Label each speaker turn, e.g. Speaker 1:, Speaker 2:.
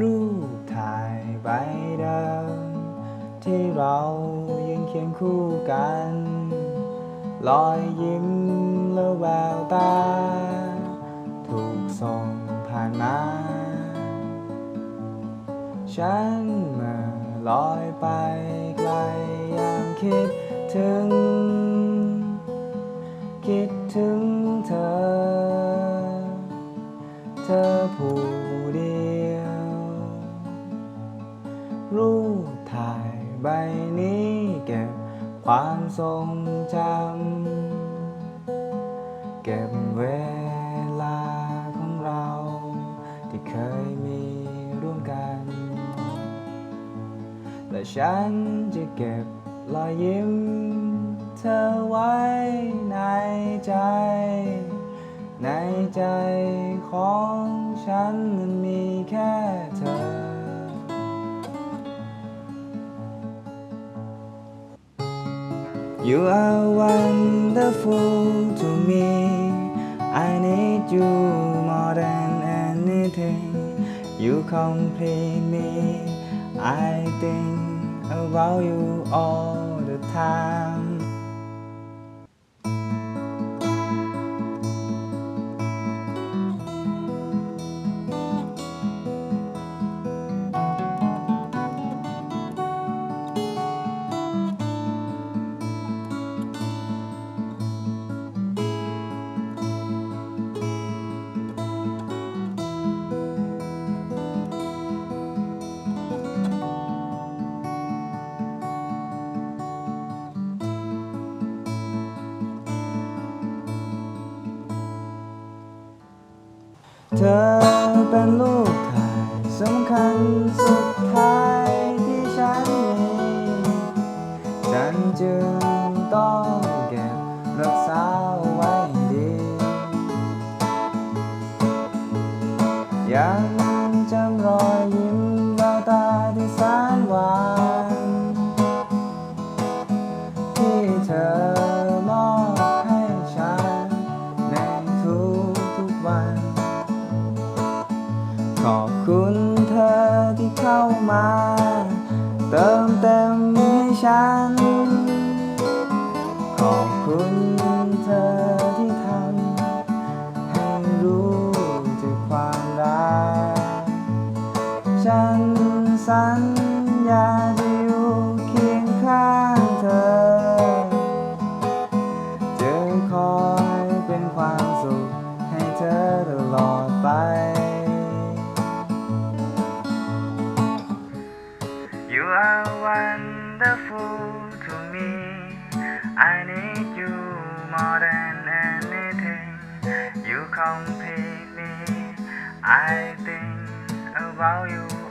Speaker 1: รูปถ่ายใบเดิมที่เรายังเคียงคู่กัน รอยยิ้มและแววตา ถูกส่งผ่านมา ฉันเมื่อลอยไปไกลยามคิดถึง คิดถึงเธอ เธอผู้เดียว รูปถ่ายใบนี้เก็บความทรงจำเก็บเวลาของเรา ที่เคยมีร่วมกัน และฉันจะเก็บรอยยิ้ม เธอไว้ในใจ ในใจของฉันมันมีแค่ You are wonderful to me. I need you more than anything. You complete me. I think about you all the time. เธอเป็นลูกถ่ายสำคัญสุดท้ายที่ฉันมีฉันจึงต้องเก็บรักษาไว้ดี ยังจำรอยยิ้มแววตาที่แสนหวานที่เธอ ขอบคุณเธอที่เข้ามา เติมเต็มให้ฉัน ขอบคุณเธอที่ทำให้รู้ถึงความรัก ฉันสัญญาจะอยู่เคียงข้างเธอ จะคอยเป็นความสุขให้เธอตลอดไป You are wonderful to me. I need you more than anything. You complete me. I think about you